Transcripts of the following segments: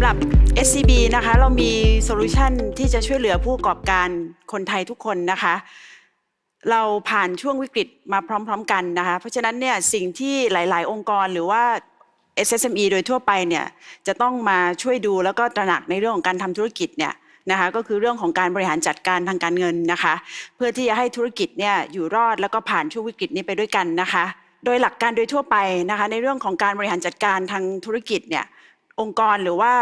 ำหรับ SCB นะคะเรามีโซลูชันที่จะช่วยเหลือผู้ประกอบการคนไทยทุกคนนะคะ เราผ่านช่วงวิกฤตมาพร้อม ๆ กันนะคะ เพราะฉะนั้นเนี่ยสิ่งที่หลาย ๆ องค์กรหรือว่า SSME โดยทั่วไปเนี่ยจะต้องมาช่วยดูแล้วก็ตระหนักในเรื่องของการทำธุรกิจเนี่ยนะคะก็คือเรื่องของการบริหารจัดการทางการเงินนะคะ เพื่อที่จะให้ธุรกิจเนี่ยอยู่รอดแล้วก็ผ่านช่วงวิกฤตนี้ไปด้วยกันนะคะ โดยหลักการโดยทั่วไปนะคะ ในเรื่องของการบริหารจัดการทางธุรกิจเนี่ย องค์กรหรือว่า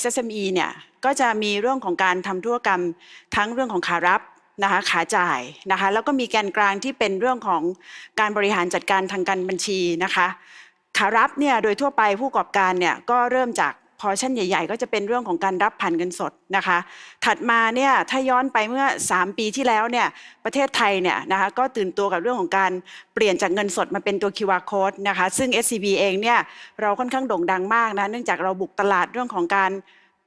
SSME เนี่ยก็จะมีเรื่องของการทำธุรกรรมทั้งเรื่องของขารับนะคะขาจ่ายนะคะแล้วก็มีแกนกลางที่เป็นเรื่องของการบริหารจัดการทางการบัญชีนะคะขารับเนี่ยโดยทั่วไปผู้ประกอบการเนี่ยก็เริ่มจาก พอชั่นใหญ่ ๆ ก็จะเป็นเรื่องของการรับผ่านเงินสดนะคะ ถัดมาเนี่ยถ้าย้อนไปเมื่อ 3 ปีที่แล้วเนี่ยประเทศไทยเนี่ยนะคะก็ตื่นตัวกับเรื่องของการเปลี่ยนจากเงินสดมาเป็นตัว QR code นะคะ ซึ่ง SCB เองเนี่ยเราค่อนข้างโด่งดังมากนะเนื่องจากเราบุกตลาดเรื่องของการ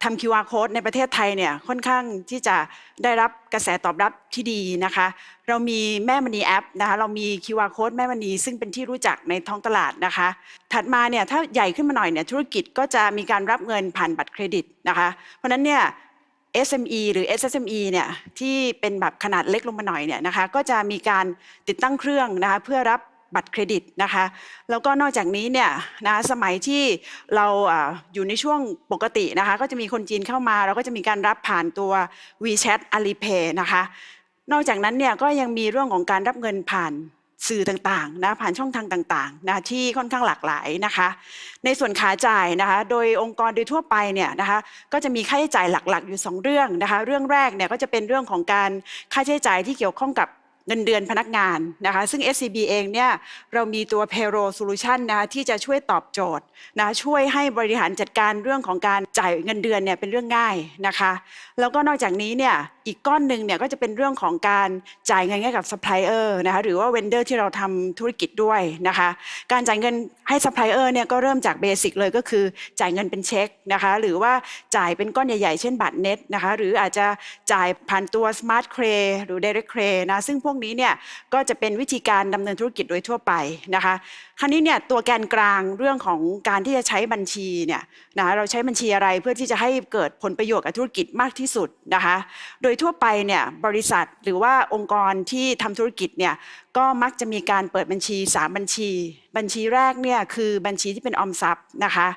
ทำ QR code ในประเทศไทยเนี่ยค่อนข้างที่จะได้รับกระแสตอบรับที่ดีนะคะ เรามีแม่มณีแอปนะคะ เรามี QR code แม่มณีซึ่งเป็นที่รู้จักในท้องตลาดนะคะ ถัดมาเนี่ยถ้าใหญ่ขึ้นมาหน่อยเนี่ยธุรกิจก็จะมีการรับเงินผ่านบัตรเครดิตนะคะ เพราะฉะนั้นเนี่ย SME หรือ SSME เนี่ยที่เป็นแบบขนาดเล็กลงมาหน่อยเนี่ยนะคะก็จะมีการติดตั้งเครื่องนะคะเพื่อรับ บัตรเครดิตนะคะ แล้วก็นอกจากนี้เนี่ยนะสมัยที่เราอยู่ในช่วงปกตินะคะ ก็จะมีคนจีนเข้ามา เราก็จะมีการรับผ่านตัว WeChat Alipay นะคะ นอกจากนั้นเนี่ยก็ยังมีเรื่องของการรับเงินผ่านสื่อต่างๆนะผ่านช่องทางต่างๆนะที่ค่อนข้างหลากหลายนะคะ ในส่วนขาจ่ายนะคะ โดยองค์กรโดยทั่วไปเนี่ยนะคะก็จะมีค่าใช้จ่ายหลักๆ อยู่ 2 เรื่องนะคะ เรื่องแรกเนี่ยก็จะเป็นเรื่องของการค่าใช้จ่ายที่เกี่ยวข้องกับ เงินเดือนพนักงานนะคะซึ่ง SCB เองเนี่ยเรามีตัว payroll solution นะคะที่จะช่วยตอบโจทย์นะช่วยให้บริหารจัดการเรื่องของการจ่ายเงินเดือนเนี่ยเป็นเรื่องง่ายนะคะแล้วก็นอกจากนี้เนี่ยอีกก้อนหนึ่งเนี่ยก็จะเป็นเรื่องของการจ่ายเงินให้กับซัพพลายเออร์นะคะหรือว่าเวนเดอร์ที่เราทำธุรกิจด้วยนะคะการจ่ายเงินให้ซัพพลายเออร์เนี่ยก็เริ่มจากเบสิกเลยก็คือจ่ายเงินเป็นเช็คนะคะหรือว่าจ่ายเป็นก้อนใหญ่ๆ เช่นบัตรเน็ตนะคะหรืออาจจะจ่ายผ่านตัว Smart c r e หรือ Direct c r e นะซึ่งพววกนี้เนี่ยก็จะเป็นวิธีการดำเนินธุรกิจโดยทั่วไปนะคะคราวนี้เนี่ยตัวแกนกลางเรื่องของการที่จะใช้บัญชีเนี่ยนะเราใช้บัญชีอะไรเพื่อที่จะให้เกิดผลประโยชน์กับธุรกิจมากที่สุดนะคะโดยทั่วไปเนี่ยบริษัทหรือว่าองค์กรที่ทำธุรกิจเนี่ยก็มักจะมีการเปิดบัญชี 3 บัญชี บัญชีแรกเนี่ยคือบัญชีที่เป็นออมทรัพย์นะคะ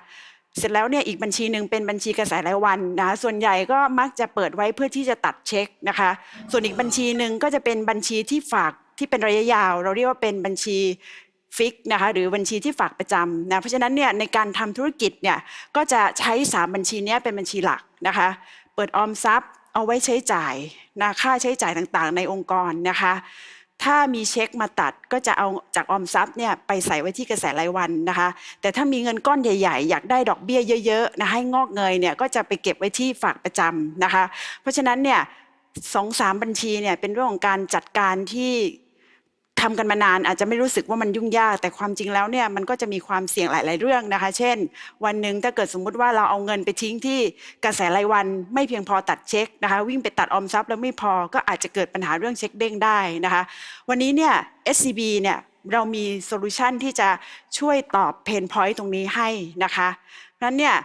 เสร็จแล้วเนี่ยอีกบัญชีหนึ่งเป็นบัญชีกระแสรายวันนะคะส่วนใหญ่ก็มักจะเปิดไว้เพื่อที่จะตัดเช็คนะคะ ส่วนอีกบัญชีหนึ่งก็จะเป็นบัญชีที่ฝากที่เป็นระยะยาว เราเรียกว่าเป็นบัญชีฟิกนะคะหรือบัญชีที่ฝากประจำนะเพราะฉะนั้นเนี่ยในการทำธุรกิจเนี่ยก็จะใช้ 3 บัญชีนี้เป็นบัญชีหลักนะคะเปิดออมทรัพย์เอาไว้ใช้จ่ายนะค่าใช้จ่ายต่างๆ ในองค์กรนะคะ ถ้ามีเช็คมาตัดก็จะเอาจากออมทรัพย์เนี่ยไปใส่ไว้ที่กระแสรายวันนะคะ แต่ถ้ามีเงินก้อนใหญ่ๆ อยากได้ดอกเบี้ยเยอะๆนะให้งอกเงยเนี่ยก็จะไปเก็บไว้ที่ฝากประจำนะคะ เพราะฉะนั้นเนี่ยสองสามบัญชีเนี่ยเป็นเรื่องของการจัดการที่ ทำกันมานานอาจจะไม่รู้สึกว่ามันยุ่งยาก แต่ความจริงแล้วเนี่ยมันก็จะมีความเสี่ยงหลาย ๆ เรื่องนะคะ เช่น วันหนึ่งถ้าเกิดสมมุติว่าเราเอาเงินไปทิ้งที่กระแสรายวันไม่เพียงพอตัดเช็คนะคะ วิ่งไปตัดออมทรัพย์แล้วไม่พอก็อาจจะเกิดปัญหาเรื่องเช็คเด้งได้นะคะ วันนี้เนี่ย SCB เนี่ยเรามีโซลูชันที่จะช่วยตอบเพนพอยต์ตรงนี้ให้นะคะนั้นเนี่ย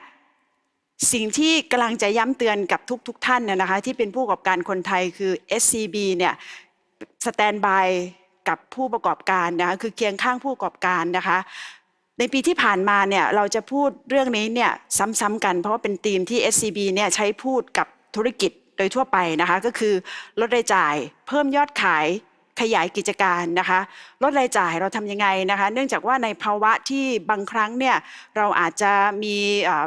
สิ่งที่กำลังจะย้ำเตือนกับทุกๆทท่านเนี่ยนะคะ ที่เป็นผู้ประกอบการคนไทยคือ SCB เนี่ยสแตนบาย กับผู้ประกอบการนะคะคือเคียงข้างผู้ประกอบการนะคะ ในปีที่ผ่านมาเนี่ยเราจะพูดเรื่องนี้เนี่ยซ้ำๆกัน เพราะว่าเป็นธีมที่ SCB เนี่ยใช้พูดกับธุรกิจโดยทั่วไปนะคะ ก็คือลดรายจ่ายเพิ่มยอดขาย ขยายกิจการนะคะลดรายจ่ายเราทำยังไงนะคะ เนื่องจากว่าในภาวะที่บางครั้งเนี่ยเราอาจจะมี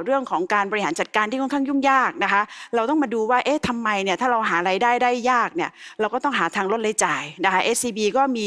เรื่องของการบริหารจัดการที่ค่อนข้างยุ่งยากนะคะ เราต้องมาดูว่าเอ๊ะทำไมเนี่ยถ้าเราหารายได้ได้ยากเนี่ยเราก็ต้องหาทางลดรายจ่ายนะคะ SCB ก็มี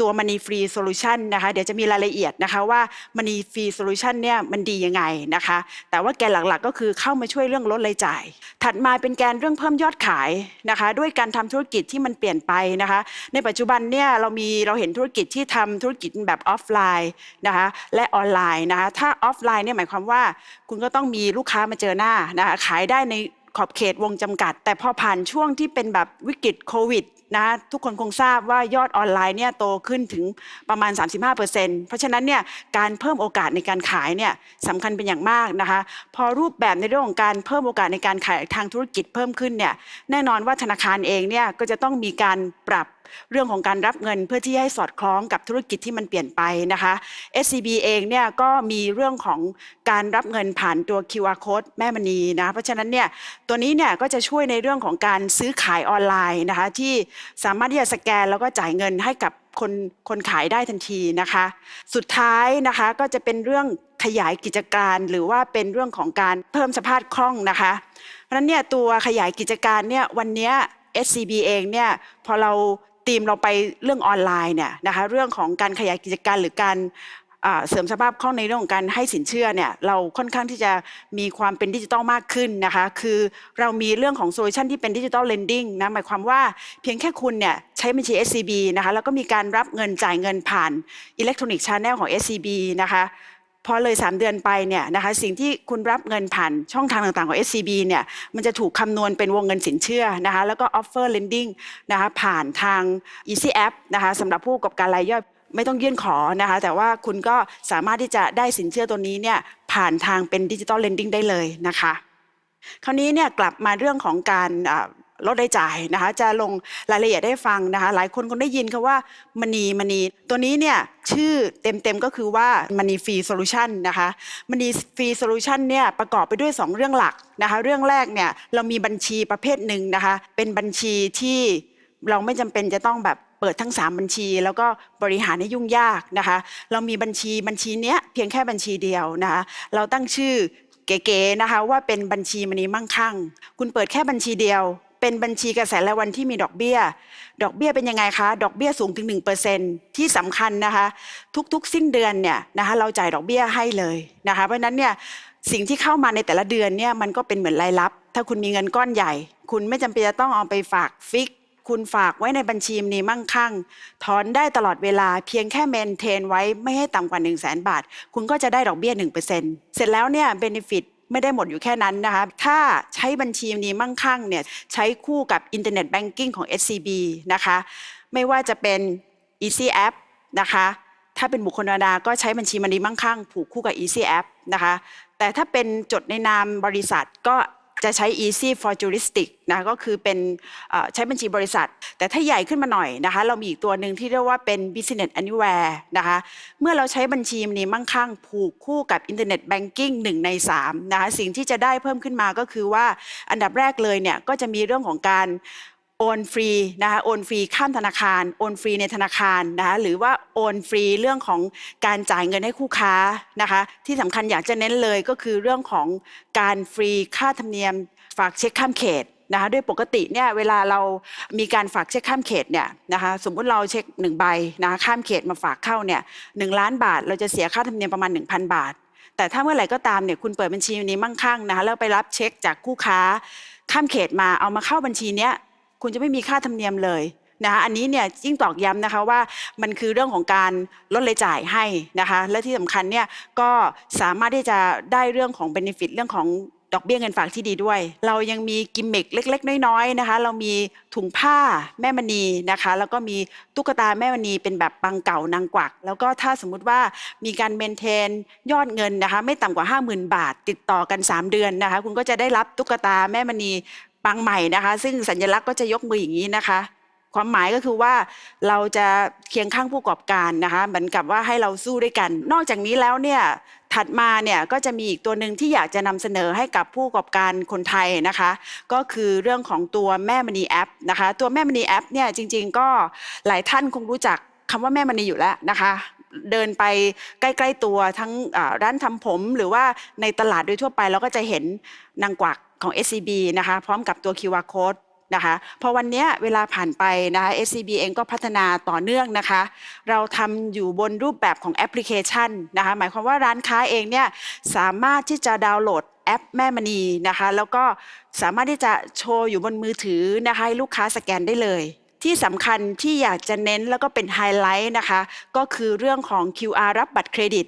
ตัว Money Free Solution นะคะ เดี๋ยวจะมีรายละเอียดนะคะว่า Money Free Solution เนี่ยมันดียังไงนะคะ แต่ว่าแกนหลักๆ ก็คือเข้ามาช่วยเรื่องลดรายจ่าย ถัดมาเป็นแกนเรื่องเพิ่มยอดขายนะคะ ด้วยการทำธุรกิจที่มันเปลี่ยนไปนะคะ ในปัจจุบันเนี่ยเรามีเราเห็นธุรกิจที่ทำธุรกิจแบบออฟไลน์นะคะและออนไลน์นะคะ ถ้าออฟไลน์เนี่ยหมายความว่า คุณก็ต้องมีลูกค้ามาเจอหน้านะคะขายได้ใน ขอบเขตวงจำกัด แต่พอผ่านช่วงที่เป็นแบบวิกฤตโควิดนะทุกคนคงทราบว่ายอดออนไลน์เนี่ยโตขึ้นถึงประมาณ 35%เพราะฉะนั้นเนี่ยการเพิ่มโอกาสในการขายเนี่ยสำคัญเป็นอย่างมากนะคะ พอรูปแบบในเรื่องของการเพิ่มโอกาสในการขายทางธุรกิจเพิ่มขึ้นเนี่ยแน่นอนว่าธนาคารเองเนี่ยก็จะต้องมีการปรับเรื่องของการรับเงินเพื่อที่ให้สอดคล้องกับธุรกิจที่มันเปลี่ยนไปนะคะ SCB เองเนี่ยก็มีเรื่องของการรับเงินผ่านตัว QR code แม่มณีนะ เพราะฉะนั้นเนี่ยตัวนี้เนี่ยก็จะช่วยในเรื่องของการซื้อขายออนไลน์นะคะที่สามารถที่จะสแกนแล้วก็จ่ายเงินให้กับคนคนขายได้ทันทีนะคะ สุดท้ายนะคะก็จะเป็นเรื่องขยายกิจการหรือว่าเป็นเรื่องของการเพิ่มสภาพคล่องนะคะ เพราะฉะนั้นเนี่ยตัวขยายกิจการเนี่ยวันนี้ SCB เองเนี่ยพอเราตีมเราไปเรื่องออนไลน์เนี่ยนะคะเรื่องของการขยายกิจการหรือการ เสริมสภาพคล่องในเรื่องของการให้สินเชื่อเนี่ยเราค่อนข้างที่จะมีความเป็นดิจิทัลมากขึ้นนะคะคือเรามีเรื่องของโซลูชันที่เป็นดิจิทัลเลนดิ้งนะหมายความว่าเพียงแค่คุณเนี่ยใช้บัญชี SCB นะคะแล้วก็มีการรับเงินจ่ายเงินผ่านอิเล็กทรอนิกส์ชาแนลของ SCB นะคะพอเลย 3 เดือนไปเนี่ยนะคะสิ่งที่คุณรับเงินผ่านช่องทางต่างๆ ของ SCB เนี่ยมันจะถูกคำนวณเป็นวงเงินสินเชื่อนะคะแล้วก็ offer lending นะคะผ่านทาง Easy App นะคะสำหรับผู้ประกอบการรายย่อย ไม่ต้องยื่นขอนะคะ แต่ว่าคุณก็สามารถที่จะได้สินเชื่อตัวนี้เนี่ยผ่านทางเป็นดิจิ t a ลเลนดิ้งได้เลยนะคะ คราวนี้เนี่ยกลับมาเรื่องของการลดรายจ่ายนะคะ จะลงรายละเอียดได้ฟังนะคะ หลายคนคงได้ยินคำว่ามณีมณีตัวนี้เนี่ยชื่อเต็มๆก็คือว่ามณีฟรีโซลูชันนะคะมณีฟรีโซลูชันเนี่ยประกอบไปด้วย 2 เรื่องหลักนะคะ เรื่องแรกเนี่ยเรามีบัญชีประเภทหนึ่งนะคะ เป็นบัญชีที่เราไม่จำเป็นจะต้องแบบ เปิดทั้ง 3 บัญชี แล้วก็บริหารให้ยุ่งยากนะคะ เรามีบัญชีบัญชีเนี้ยเพียงแค่บัญชีเดียวนะคะเราตั้งชื่อเก๋ๆนะคะว่าเป็นบัญชีมณีมั่งคั่ง คุณเปิดแค่บัญชีเดียว เป็นบัญชีกระแสรายวันที่มีดอกเบี้ย ดอกเบี้ยเป็นยังไงคะ ดอกเบี้ยสูงถึง 1%ที่สำคัญนะคะ ทุกๆ สิ้นเดือนเนี่ยนะคะเราจ่ายดอกเบี้ยให้เลยนะคะเพราะฉะนั้นเนี่ยสิ่งที่เข้ามาในแต่ละเดือนเนี่ยมันก็เป็นเหมือนรายรับ ถ้าคุณมีเงินก้อนใหญ่ คุณไม่จำเป็นจะต้องเอาไปฝากฟิก คุณฝากไว้ในบัญชีมีมั่งคั่ง ถอนได้ตลอดเวลาเพียงแค่เมนเทนไว้ไม่ให้ต่ำกว่า 1 0 0 0 0แสนบาท คุณก็จะได้ดอกเบี้ย 1%เสร็จแล้วเนี่ยเบนฟิตไม่ได้หมดอยู่แค่นั้นนะคะ ถ้าใช้บัญชีนี้มั่งคั่งเนี่ยใช้คู่กับอินเทอร์เน็ตแบงกิ้งของ SCB นะคะ ไม่ว่าจะเป็น Easy App นะคะ ถ้าเป็นบุคคลธรรมดาก็ใช้บัญชีมันดีมั่งคั่ง ผูกคู่กับ Easy App นะคะ แต่ถ้าเป็นจดในนามบริษัทก็ จะใช้ Easy for Juristic นะก็คือเป็นใช้บัญชีบริษัท แต่ถ้าใหญ่ขึ้นมาหน่อยนะคะ เรามีอีกตัวหนึ่งที่เรียกว่าเป็น Business Anywhere นะคะ เมื่อเราใช้บัญชีนี้มั่งคั่ง ผูกคู่กับ Internet Banking 1 ใน 3 นะคะ สิ่งที่จะได้เพิ่มขึ้นมาก็คือว่าอันดับแรกเลยเนี่ย ก็จะมีเรื่องของการ โอนฟรีนะคะโอนฟรีข้ามธนาคาร โอนฟรีในธนาคารนะคะหรือว่าโอนฟรีเรื่องของการจ่ายเงินให้คู่ค้านะคะที่สำคัญอยากจะเน้นเลยก็คือเรื่องของการฟรีค่าธรรมเนียมฝากเช็คข้ามเขตนะคะด้วยปกติเนี่ยเวลาเรามีการฝากเช็คข้ามเขตเนี่ยนะคะสมมุติเราเช็คหนึ่งใบนะคะข้ามเขตมาฝากเข้าเนี่ยหนึ่งล้านบาท เราจะเสียค่าธรรมเนียมประมาณ 1,000 บาท แต่ถ้าเมื่อไหร่ก็ตามเนี่ยคุณเปิดบัญชีนี้มั่งคั่งนะคะแล้วไปรับเช็คจากคู่ค้าข้ามเขตมาเอามาเข้าบัญชีเนี้ย คุณจะไม่มีค่าธรรมเนียมเลยนะคะอันนี้เนี่ยยิ่งตอกย้ำนะคะว่ามันคือเรื่องของการลดรายจ่ายให้นะคะและที่สำคัญเนี่ยก็สามารถที่จะได้เรื่องของเบนฟิตเรื่องของดอกเบี้ยเงินฝากที่ดีด้วย เรายังมีกิมมิคเล็ก ๆ น้อยๆนะคะ เรามีถุงผ้าแม่มณีนะคะ แล้วก็มีตุ๊กตาแม่มณีเป็นแบบปังเก่านางกวัก แล้วก็ถ้าสมมุติว่ามีการเมนเทนยอดเงินนะคะ ไม่ต่ำกว่า 50,000 บาท ติดต่อกัน 3 เดือนนะคะ คุณก็จะได้รับตุ๊กตาแม่มณี ปังใหม่นะคะ ซึ่งสัญลักษณ์ก็จะยกมืออย่างนี้นะคะ ความหมายก็คือว่าเราจะเคียงข้างผู้ประกอบการนะคะเหมือนกับว่าให้เราสู้ด้วยกัน นอกจากนี้แล้วเนี่ยถัดมาเนี่ยก็จะมีอีกตัวหนึ่งที่อยากจะนำเสนอให้กับผู้ประกอบการคนไทยนะคะ ก็คือเรื่องของตัวแม่มณีแอปนะคะ ตัวแม่มณีแอปเนี่ยจริง ๆ ก็หลายท่านคงรู้จักคำว่าแม่มณีอยู่แล้วนะคะเดินไปใกล้ ๆ ตัวทั้งร้านทำผม หรือว่าในตลาดโดยทั่วไปเราก็จะเห็นนางกวัก ของ SCB นะคะพร้อมกับตัว QR code นะคะพอวันนี้เวลาผ่านไปนะคะ SCB เองก็พัฒนาต่อเนื่องนะคะ เราทำอยู่บนรูปแบบของแอปพลิเคชันนะคะหมายความว่าร้านค้าเองเนี่ยสามารถที่จะดาวน์โหลดแอปแม่มณีนะคะแล้วก็สามารถที่จะโชว์อยู่บนมือถือนะคะให้ลูกค้าสแกนได้เลยที่สำคัญที่อยากจะเน้นแล้วก็เป็นไฮไลท์นะคะ ก็คือเรื่องของ QR รับบัตรเครดิต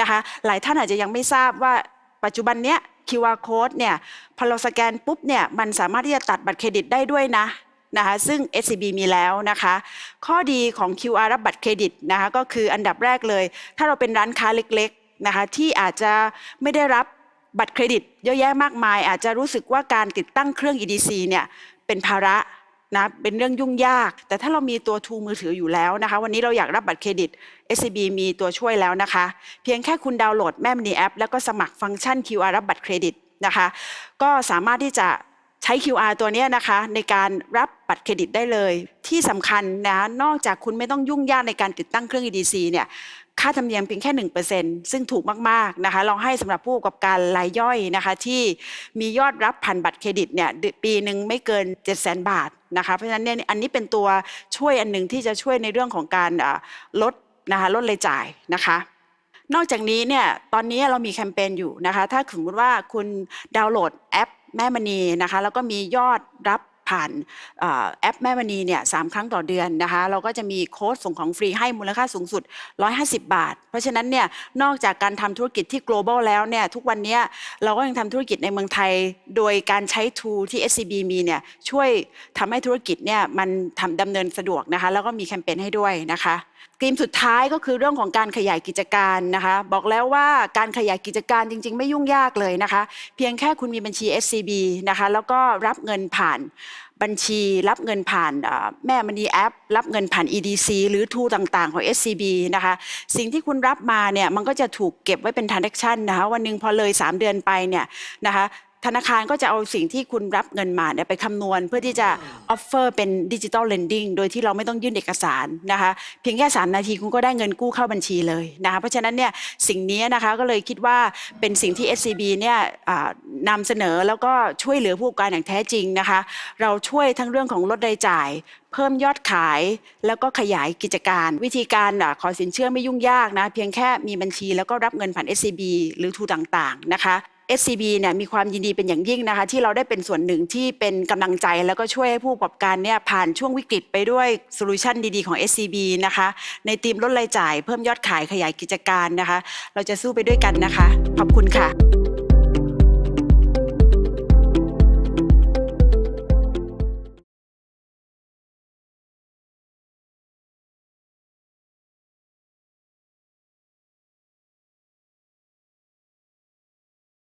นะคะ หลายท่านอาจจะยังไม่ทราบว่าปัจจุบันเนี้ย QR code เนี่ยพอเราสแกนปุ๊บเนี่ยมันสามารถที่จะตัดบัตรเครดิตได้ด้วยนะนะคะซึ่ง SCB มีแล้วนะคะ ข้อดีของ QR รับบัตรเครดิตนะคะก็คืออันดับแรกเลย ถ้าเราเป็นร้านค้าเล็กๆนะคะที่อาจจะไม่ได้รับบัตรเครดิตเยอะแยะมากมาย อาจจะรู้สึกว่าการติดตั้งเครื่อง EDC เนี่ยเป็นภาระ นะเป็นเรื่องยุ่งยาก แต่ถ้าเรามีตัวทูมือถืออยู่แล้วนะคะ วันนี้เราอยากรับบัตรเครดิต SCB มีตัวช่วยแล้วนะคะ เพียงแค่คุณดาวน์โหลดแม่มณีแอป แล้วก็สมัครฟังก์ชัน QR รับบัตรเครดิตนะคะ ก็สามารถที่จะใช้ QR ตัวนี้นะคะ ในการรับบัตรเครดิตได้เลย ที่สำคัญนะนอกจากคุณไม่ต้องยุ่งยากในการติดตั้งเครื่อง EDC เนี่ย ค่าธรรมเนียมเพียงแค่ 1%ซึ่งถูกมากๆนะคะเราให้สำหรับผู้ประกอบการรายย่อยนะคะที่มียอดรับผ่านบัตรเครดิตเนี่ยปีหนึ่งไม่เกิน 7 0 0 0 0 บาทนะคะเพราะฉะนั้นเนี่ยอันนี้เป็นตัวช่วยอันหนึ่งที่จะช่วยในเรื่องของการลดนะคะลดรายจ่ายนะคะนอกจากนี้เนี่ยตอนนี้เรามีแคมเปญอยู่นะคะถ้าสมมติว่าคุณดาวน์โหลดแอปแม่มณีนะคะแล้วก็มียอดรับ ผ่านแอปแม่มณีเนี่ยสามครั้งต่อเดือนนะคะ เราก็จะมีโค้ดส่งของฟรีให้มูลค่าสูงสุด 150 บาท เพราะฉะนั้นเนี่ยนอกจากการทำธุรกิจที่ global แล้วเนี่ยทุกวันนี้เราก็ยังทำธุรกิจในเมืองไทย โดยการใช้ทูที่ SCB มีเนี่ยช่วยทำให้ธุรกิจเนี่ยมันทำดำเนินสะดวกนะคะ แล้วก็มีแคมเปญให้ด้วยนะคะกรีมสุดท้ายก็คือเรื่องของการขยายกิจการนะคะ บอกแล้วว่าการขยายกิจการจริง ๆ ไม่ยุ่งยากเลยนะคะ เพียงแค่คุณมีบัญชี SCB นะคะ แล้วก็รับเงินผ่านบัญชีรับเงินผ่านแม่มณีแอป รับเงินผ่าน EDC หรือทูต่างๆ ของ SCB นะคะ สิ่งที่คุณรับมาเนี่ยมันก็จะถูกเก็บไว้เป็น transaction นะคะ วันหนึ่งพอเลย 3 เดือนไปเนี่ยนะคะ ธนาคารก็จะเอาสิ่งที่คุณรับเงินมาเนี่ยไปคำนวณเพื่อที่จะ offer เป็นดิจิ t a ล lending โดยที่เราไม่ต้องยื่นเอกสารนะคะเพียงแค่ 3 นาทีคุณก็ได้เงินกู้เข้าบัญชีเลยนะคะเพราะฉะนั้นเนี่ยสิ่งนี้นะคะก็เลยคิดว่าเป็นสิ่งที่ SCB เนี่ยอ่านำเสนอแล้วก็ช่วยเหลือผู้ประกอบการอย่างแท้จริงนะคะเราช่วยทั้งเรื่องของลดรายจ่ายเพิ่มยอดขายแล้วก็ขยายกิจการ วิธีการอะขอสินเชื่อไม่ยุ่งยากนะ เพียงแค่มีบัญชีแล้วก็รับเงินผ่าน SCB หรือทูต่างๆนะคะ SCB เนี่ยมีความยินดีเป็นอย่างยิ่งนะคะ ที่เราได้เป็นส่วนหนึ่งที่เป็นกำลังใจ แล้วก็ช่วยให้ผู้ประกอบการเนี่ยผ่านช่วงวิกฤตไปด้วยโซลูชันดีๆของ SCB นะคะ ในทีมลดรายจ่ายเพิ่มยอดขายขยายกิจการนะคะ เราจะสู้ไปด้วยกันนะคะ ขอบคุณค่ะ